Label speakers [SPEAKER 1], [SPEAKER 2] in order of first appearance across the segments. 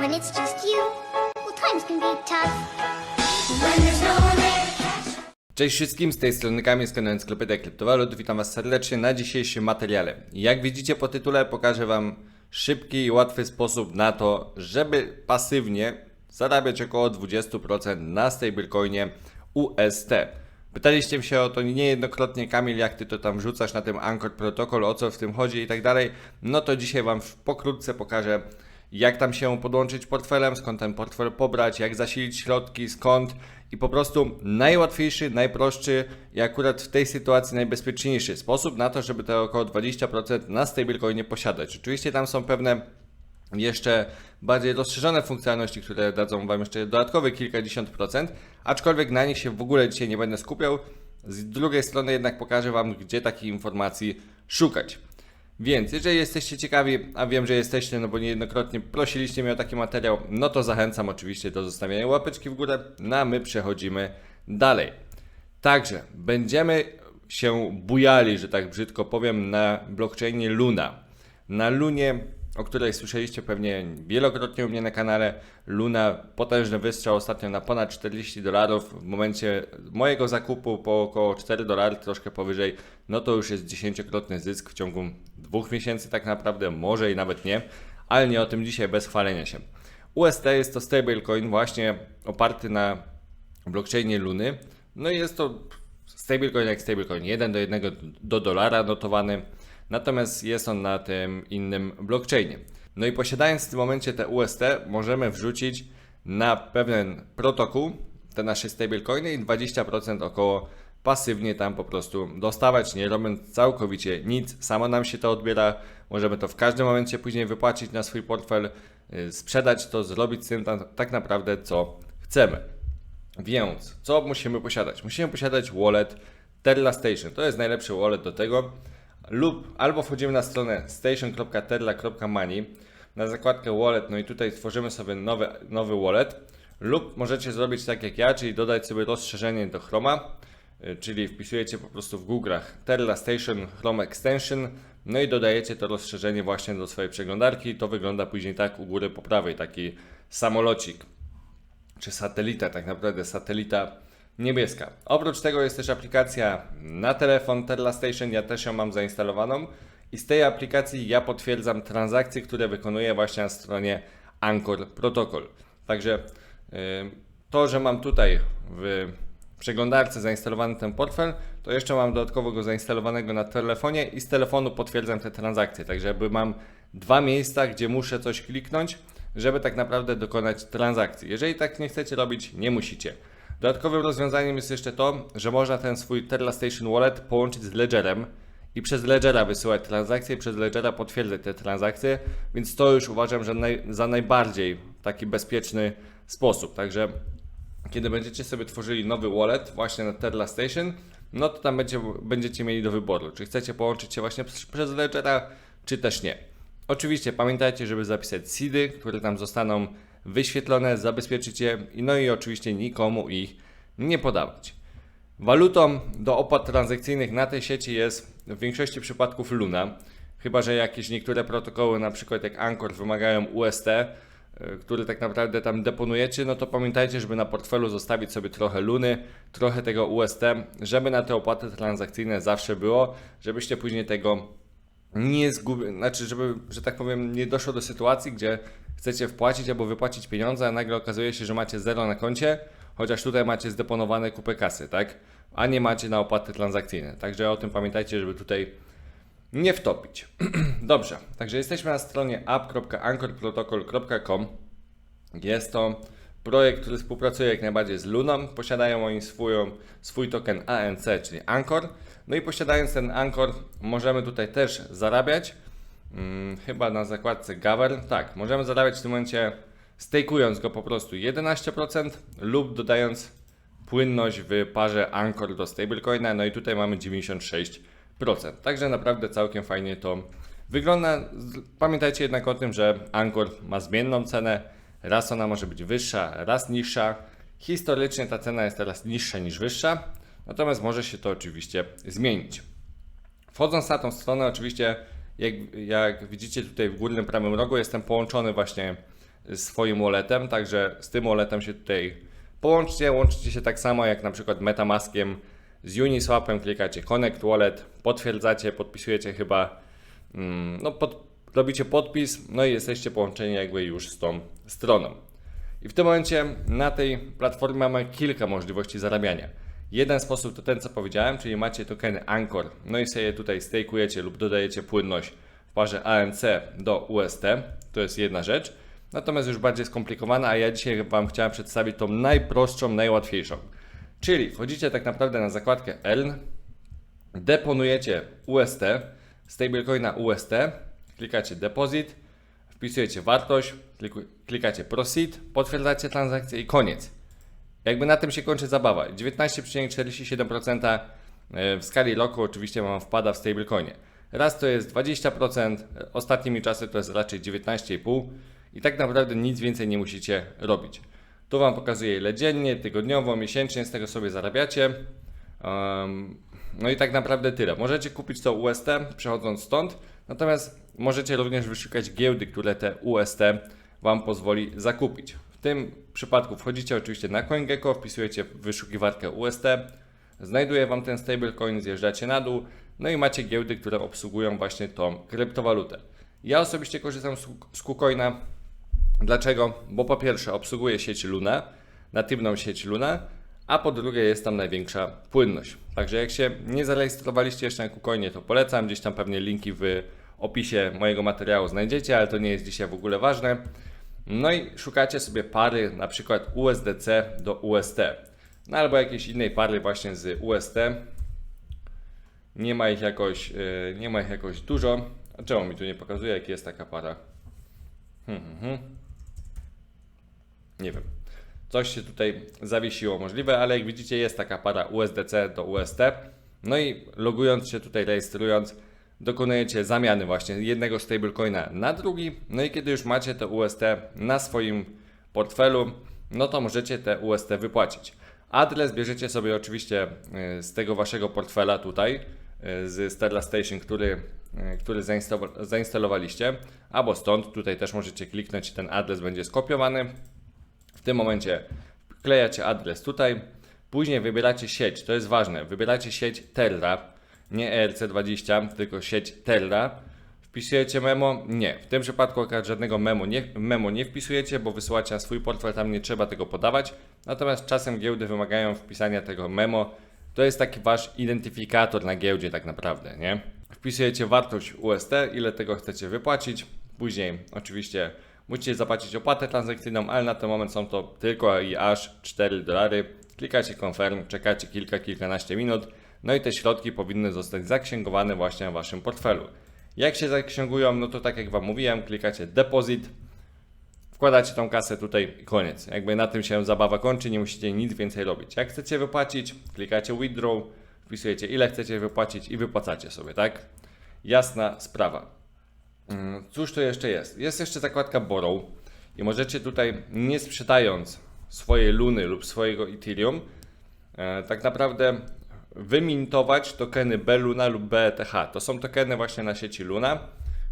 [SPEAKER 1] When it's just you, well, times can be tough. When there's no one there to catch
[SPEAKER 2] Cześć wszystkim, z tej strony Kamil z kanału Encyklopedię Kryptowalut. Witam Was serdecznie na dzisiejszym materiale. Jak widzicie po tytule, pokażę Wam szybki i łatwy sposób na to, żeby pasywnie zarabiać około 20% na stablecoinie UST. Pytaliście się o to niejednokrotnie, Kamil, jak Ty to tam wrzucasz na tym Anchor Protocol, o co w tym chodzi i tak dalej. No to dzisiaj Wam pokrótce pokażę, jak tam się podłączyć portfelem, skąd ten portfel pobrać, jak zasilić środki, skąd i po prostu najłatwiejszy, najprostszy i akurat w tej sytuacji najbezpieczniejszy sposób na to, żeby te około 20% na stablecoinie posiadać. Oczywiście tam są pewne jeszcze bardziej rozszerzone funkcjonalności, które dadzą Wam jeszcze dodatkowe kilkadziesiąt procent, aczkolwiek na nich się w ogóle dzisiaj nie będę skupiał. Z drugiej strony jednak pokażę Wam, gdzie takich informacji szukać. Więc jeżeli jesteście ciekawi, a wiem, że jesteście, no bo niejednokrotnie prosiliście mnie o taki materiał, no to zachęcam oczywiście do zostawienia łapeczki w górę, no a my przechodzimy dalej. Także będziemy się bujali, że tak brzydko powiem, na blockchainie Luna. Na Lunie, o której słyszeliście pewnie wielokrotnie u mnie na kanale, Luna potężny wystrzał ostatnio na ponad 40 dolarów. W momencie mojego zakupu po około 4 dolary, troszkę powyżej, no to już jest dziesięciokrotny zysk w ciągu dwóch miesięcy tak naprawdę, może i nawet nie, ale nie o tym dzisiaj bez chwalenia się. UST jest to stablecoin właśnie oparty na blockchainie Luny. No i jest to stablecoin jak stablecoin, 1 do 1 do dolara notowany, natomiast jest on na tym innym blockchainie. No i posiadając w tym momencie te UST, możemy wrzucić na pewien protokół te nasze stablecoiny i 20% około pasywnie tam po prostu dostawać, nie robiąc całkowicie nic. Samo nam się to odbiera. Możemy to w każdym momencie później wypłacić na swój portfel, yy, sprzedać to, zrobić z tym tak naprawdę co chcemy. Więc co musimy posiadać? Musimy posiadać wallet Terra Station. To jest najlepszy wallet do tego. Lub albo wchodzimy na stronę station.terra.money na zakładkę wallet, no i tutaj tworzymy sobie nowy, nowy wallet. Lub możecie zrobić tak jak ja, czyli dodać sobie rozszerzenie do Chroma, y, czyli wpisujecie po prostu w Google'ach Terra Station Chrome Extension, no i dodajecie to rozszerzenie właśnie do swojej przeglądarki. To wygląda później tak u góry po prawej, taki samolocik czy satelita, tak naprawdę satelita niebieska. Oprócz tego jest też aplikacja na telefon Terra Station, ja też ją mam zainstalowaną i z tej aplikacji ja potwierdzam transakcje, które wykonuję właśnie na stronie Anchor Protocol. Także yy, to, że mam tutaj w przeglądarce zainstalowany ten portfel, to jeszcze mam dodatkowo go zainstalowanego na telefonie i z telefonu potwierdzam te transakcje. Także jakby mam dwa miejsca, gdzie muszę coś kliknąć, żeby tak naprawdę dokonać transakcji. Jeżeli tak nie chcecie robić, nie musicie. Dodatkowym rozwiązaniem jest jeszcze to, że można ten swój Terra Station Wallet połączyć z Ledgerem i przez Ledgera wysyłać transakcje, przez Ledgera potwierdzać te transakcje, więc to już uważam, że naj, za najbardziej taki bezpieczny sposób. Także kiedy będziecie sobie tworzyli nowy wallet właśnie na Terra Station, no to tam będzie, będziecie mieli do wyboru, czy chcecie połączyć się właśnie przez Ledgera, czy też nie. Oczywiście pamiętajcie, żeby zapisać seedy, które tam zostaną wyświetlone, zabezpieczyć je, no i oczywiście nikomu ich nie podawać. Walutą do opłat transakcyjnych na tej sieci jest w większości przypadków Luna, chyba że jakieś niektóre protokoły, na przykład jak Anchor, wymagają UST, y, który tak naprawdę tam deponujecie, no to pamiętajcie, żeby na portfelu zostawić sobie trochę Luny, trochę tego UST, żeby na te opłaty transakcyjne zawsze było, żebyście później tego nie zgubi, znaczy, żeby, że tak powiem, nie doszło do sytuacji, gdzie chcecie wpłacić albo wypłacić pieniądze, a nagle okazuje się, że macie zero na koncie, chociaż tutaj macie zdeponowane kupę kasy, tak? A nie macie na opłaty transakcyjne. Także o tym pamiętajcie, żeby tutaj nie wtopić. Dobrze, także jesteśmy na stronie app.anchorprotocol.com. Jest to projekt, który współpracuje jak najbardziej z Luną. Posiadają oni swój, token ANC, czyli Anchor. No i posiadając ten Anchor, możemy tutaj też zarabiać. Hmm, chyba na zakładce Gaver. Tak, możemy zarabiać w tym momencie stakując go po prostu 11% lub dodając płynność w parze Anchor do stablecoina. No i tutaj mamy 96%. Także naprawdę całkiem fajnie to wygląda. Pamiętajcie jednak o tym, że Anchor ma zmienną cenę. Raz ona może być wyższa, raz niższa. Historycznie ta cena jest teraz niższa niż wyższa, natomiast może się to oczywiście zmienić. Wchodząc na tą stronę, oczywiście, jak, jak widzicie tutaj w górnym prawym rogu, jestem połączony właśnie swoim walletem, także z tym walletem się tutaj połączcie, łączycie się tak samo jak na przykład Metamaskiem z Uniswapem, klikacie Connect Wallet, potwierdzacie, podpisujecie chyba, mm, no pod, robicie podpis, no i jesteście połączeni jakby już z tą stroną. I w tym momencie na tej platformie mamy kilka możliwości zarabiania. Jeden sposób to ten, co powiedziałem, czyli macie tokeny Anchor, no i sobie tutaj stakujecie lub dodajecie płynność w parze ANC do UST. To jest jedna rzecz. Natomiast już bardziej skomplikowana, a ja dzisiaj Wam chciałem przedstawić tą najprostszą, najłatwiejszą. Czyli wchodzicie tak naprawdę na zakładkę ELN, deponujecie UST, stablecoina UST, klikacie Deposit, wpisujecie wartość, klikacie Proceed, potwierdzacie transakcję i koniec. Jakby na tym się kończy zabawa. 19,47% w skali roku oczywiście Wam wpada w stablecoinie. Raz to jest 20%, ostatnimi czasy to jest raczej 19,5% i tak naprawdę nic więcej nie musicie robić. Tu Wam pokazuję ile dziennie, tygodniowo, miesięcznie z tego sobie zarabiacie. No i tak naprawdę tyle. Możecie kupić to UST przechodząc stąd, natomiast możecie również wyszukać giełdy, które te UST Wam pozwoli zakupić. W tym przypadku wchodzicie oczywiście na CoinGecko, wpisujecie wyszukiwarkę UST, znajduje Wam ten stablecoin, zjeżdżacie na dół, no i macie giełdy, które obsługują właśnie tą kryptowalutę. Ja osobiście korzystam z KuCoina. Dlaczego? Bo po pierwsze obsługuje sieć Luna, natywną sieć Luna, a po drugie jest tam największa płynność. Także jak się nie zarejestrowaliście jeszcze na KuCoinie, to polecam, gdzieś tam pewnie linki w opisie mojego materiału znajdziecie, ale to nie jest dzisiaj w ogóle ważne. No i szukacie sobie pary, na przykład USDC do UST, no albo jakiejś innej pary właśnie z UST. Nie ma ich jakoś, yy, nie ma ich jakoś dużo. A czemu mi tu nie pokazuje, jaka jest taka para? Hmm, hmm, hmm. Nie wiem. Coś się tutaj zawiesiło możliwe, ale jak widzicie jest taka para USDC do UST. No i logując się tutaj, rejestrując, dokonujecie zamiany właśnie jednego stablecoina na drugi. No i kiedy już macie te UST na swoim portfelu, no to możecie te UST wypłacić. Adres bierzecie sobie oczywiście y, z tego waszego portfela tutaj, y, z Sterla Station, który, y, który zainstalo- zainstalowaliście, albo stąd, tutaj też możecie kliknąć ten adres będzie skopiowany. W tym momencie wklejacie adres tutaj, później wybieracie sieć, to jest ważne, wybieracie sieć Terra, nie ERC20, tylko sieć Terra. Wpisujecie memo? Nie. W tym przypadku akurat żadnego memo nie, memo nie wpisujecie, bo wysyłacie na swój portfel, tam nie trzeba tego podawać. Natomiast czasem giełdy wymagają wpisania tego memo. To jest taki wasz identyfikator na giełdzie tak naprawdę, nie? Wpisujecie wartość UST, ile tego chcecie wypłacić. Później oczywiście musicie zapłacić opłatę transakcyjną, ale na ten moment są to tylko i aż 4 dolary. Klikacie confirm, czekacie kilka, kilkanaście minut. No i te środki powinny zostać zaksięgowane właśnie w waszym portfelu. Jak się zaksięgują, no to tak jak Wam mówiłem, klikacie deposit, wkładacie tą kasę tutaj i koniec. Jakby na tym się zabawa kończy, nie musicie nic więcej robić. Jak chcecie wypłacić, klikacie withdraw, wpisujecie ile chcecie wypłacić i wypłacacie sobie, tak? Jasna sprawa. Mm, Cóż to jeszcze jest? Jest jeszcze zakładka Borrow i możecie tutaj, nie sprzedając swojej Luny lub swojego Ethereum, e, tak naprawdę wymintować tokeny B-Luna lub BETH. To są tokeny właśnie na sieci Luna,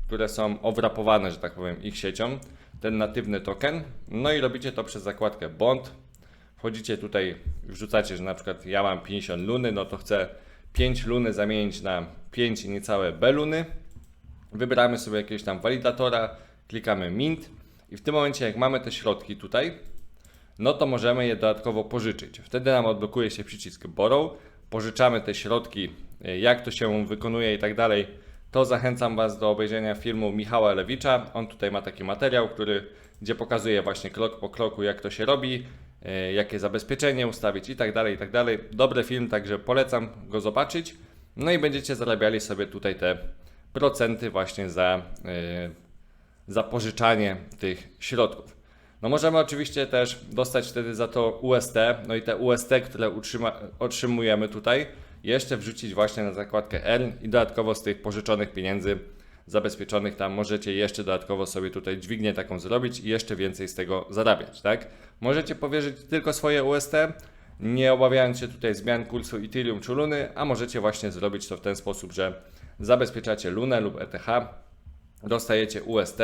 [SPEAKER 2] które są owrapowane, że tak powiem, ich siecią. Ten natywny token. No i robicie to przez zakładkę Bond. Wchodzicie tutaj, wrzucacie, że na przykład ja mam 50 luny, no to chcę 5 luny zamienić na 5 niecałe B-luny. Wybieramy sobie jakiegoś tam walidatora, klikamy Mint i w tym momencie jak mamy te środki tutaj, no to możemy je dodatkowo pożyczyć. Wtedy nam odblokuje się przycisk Borrow, pożyczamy te środki, y, jak to się wykonuje i tak dalej, to zachęcam Was do obejrzenia filmu Michała Lewicza. On tutaj ma taki materiał, który, gdzie pokazuje właśnie krok po kroku, jak to się robi, y, jakie zabezpieczenie ustawić i tak dalej, i tak dalej. Dobry film, także polecam go zobaczyć. No i będziecie zarabiali sobie tutaj te procenty właśnie za, y, za pożyczanie tych środków. No możemy oczywiście też dostać wtedy za to UST, no i te UST, które utrzyma, otrzymujemy tutaj, jeszcze wrzucić właśnie na zakładkę Earn i dodatkowo z tych pożyczonych pieniędzy zabezpieczonych tam możecie jeszcze dodatkowo sobie tutaj dźwignię taką zrobić i jeszcze więcej z tego zarabiać, tak? Możecie powierzyć tylko swoje UST, nie obawiając się tutaj zmian kursu Ethereum czy Luny, a możecie właśnie zrobić to w ten sposób, że zabezpieczacie Lunę lub ETH, dostajecie UST,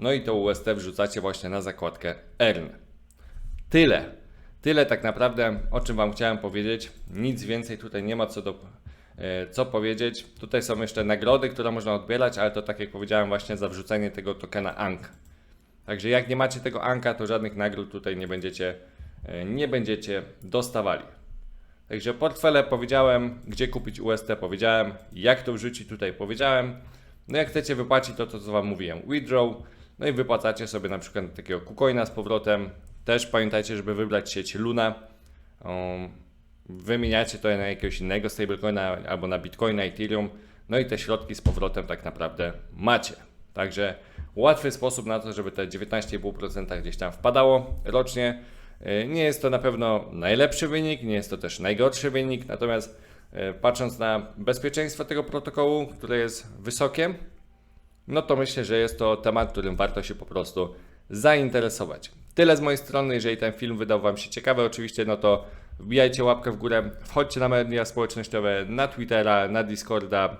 [SPEAKER 2] No i to UST wrzucacie właśnie na zakładkę Earn. Tyle. Tyle tak naprawdę, o czym Wam chciałem powiedzieć. Nic więcej tutaj nie ma co, do, e, co powiedzieć. Tutaj są jeszcze nagrody, które można odbierać, ale to tak jak powiedziałem właśnie za wrzucenie tego tokena ANC. Także jak nie macie tego Anka, to żadnych nagród tutaj nie będziecie, e, nie będziecie dostawali. Także portfele powiedziałem, gdzie kupić UST powiedziałem, jak to wrzucić tutaj powiedziałem. No jak chcecie wypłacić to, to co Wam mówiłem, withdraw, no i wypłacacie sobie na przykład takiego KuCoina z powrotem. Też pamiętajcie, żeby wybrać sieć Luna. Wymieniacie to na jakiegoś innego stablecoina albo na Bitcoina, Ethereum. No i te środki z powrotem tak naprawdę macie. Także łatwy sposób na to, żeby te 19,5% gdzieś tam wpadało rocznie. E, Nie jest to na pewno najlepszy wynik, nie jest to też najgorszy wynik, natomiast e, patrząc na bezpieczeństwo tego protokołu, które jest wysokie, no to myślę, że jest to temat, którym warto się po prostu zainteresować. Tyle z mojej strony, jeżeli ten film wydał Wam się ciekawy, oczywiście, no to wbijajcie łapkę w górę, wchodźcie na media społecznościowe, na Twittera, na Discorda,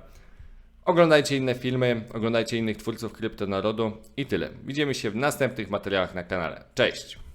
[SPEAKER 2] oglądajcie inne filmy, oglądajcie innych twórców kryptonarodu i tyle. Widzimy się w następnych materiałach na kanale. Cześć!